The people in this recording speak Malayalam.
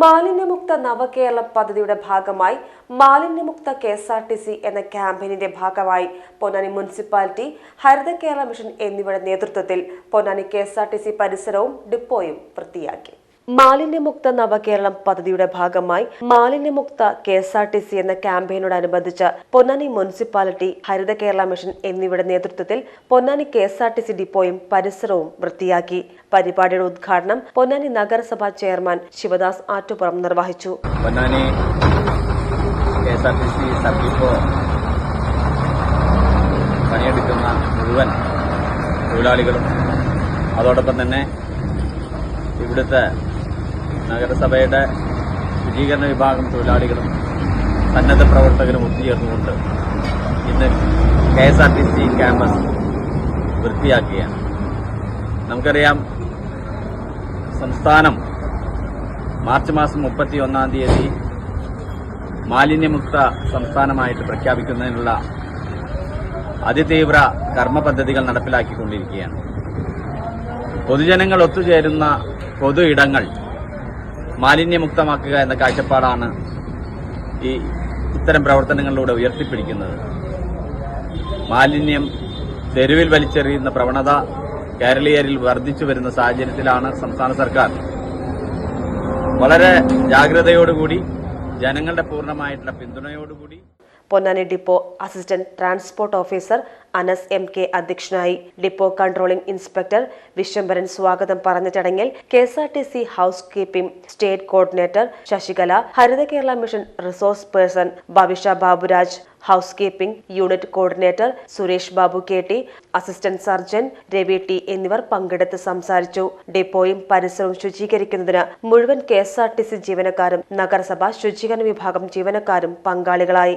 മാലിന്യമുക്ത നവകേരള പദ്ധതിയുടെ ഭാഗമായി മാലിന്യമുക്ത K S R T C എന്ന ക്യാമ്പയിനിന്റെ ഭാഗമായി പൊന്നാനി മുനിസിപ്പാലിറ്റി ഹരിത കേരള മിഷൻ എന്നിവയുടെ നേതൃത്വത്തിൽ Ponnani K S R T C പരിസരവും ഡിപ്പോയും വൃത്തിയാക്കി. മാലിന്യമുക്ത നവകേരളം പദ്ധതിയുടെ ഭാഗമായി മാലിന്യമുക്ത K S R T C എന്ന ക്യാമ്പയിനോടനുബന്ധിച്ച് പൊന്നാനി മുനിസിപ്പാലിറ്റി ഹരിത കേരള മിഷൻ എന്നിവയുടെ നേതൃത്വത്തിൽ Ponnani K S R T C ഡിപ്പോയും പരിസരവും വൃത്തിയാക്കി. പരിപാടിയുടെ ഉദ്ഘാടനം പൊന്നാനി നഗരസഭാ ചെയർമാൻ ശിവദാസ് ആറ്റുപുറം നിർവഹിച്ചു. പൊന്നാനി മുഴുവൻ തൊഴിലാളികളും അതോടൊപ്പം തന്നെ ഇവിടുത്തെ നഗരസഭയുടെ ശുചീകരണ വിഭാഗം തൊഴിലാളികളും സന്നദ്ധ പ്രവർത്തകരും ഒത്തുചേർന്നുകൊണ്ട് ഇന്ന് K S R T C campus വൃത്തിയാക്കുകയാണ്. നമുക്കറിയാം സംസ്ഥാനം മാർച്ച് മാസം മുപ്പത്തി ഒന്നാം തീയതി മാലിന്യമുക്ത സംസ്ഥാനമായിട്ട് പ്രഖ്യാപിക്കുന്നതിനുള്ള അതിതീവ്ര കർമ്മ പദ്ധതികൾ നടപ്പിലാക്കിക്കൊണ്ടിരിക്കുകയാണ്. പൊതുജനങ്ങൾ ഒത്തുചേരുന്ന പൊതു ഇടങ്ങൾ മാലിന്യമുക്തമാക്കുക എന്ന കാഴ്ചപ്പാടാണ് ഈ ഇത്തരം പ്രവർത്തനങ്ങളിലൂടെ ഉയർത്തിപ്പിടിക്കുന്നത്. മാലിന്യം തെരുവിൽ വലിച്ചെറിയുന്ന പ്രവണത കേരളീയരിൽ വർദ്ധിച്ചു വരുന്ന സാഹചര്യത്തിലാണ് സംസ്ഥാന സർക്കാർ. വളരെ ജാഗ്രതയോടുകൂടി ജനങ്ങളുടെ പൂർണമായിട്ടുള്ള പിന്തുണയോടുകൂടി Ponnani depot assistant transport officer Anas M K അധ്യക്ഷനായി. ഡിപ്പോ കൺട്രോളിംഗ് ഇൻസ്പെക്ടർ വിശ്വംബരൻ സ്വാഗതം പറഞ്ഞ ചടങ്ങിൽ K S R T C housekeeping state coordinator Sasikala Haritha Kerala mission resource person Bhavisha Baburaj housekeeping unit coordinator Suresh Babu K T assistant surgeon Ravi T എന്നിവർ പങ്കെടുത്ത് സംസാരിച്ചു. ഡിപ്പോയും പരിസരവും ശുചീകരിക്കുന്നതിന് മുഴുവൻ K S R T C ജീവനക്കാരും നഗരസഭ ശുചീകരണ വിഭാഗം ജീവനക്കാരും പങ്കാളികളായി.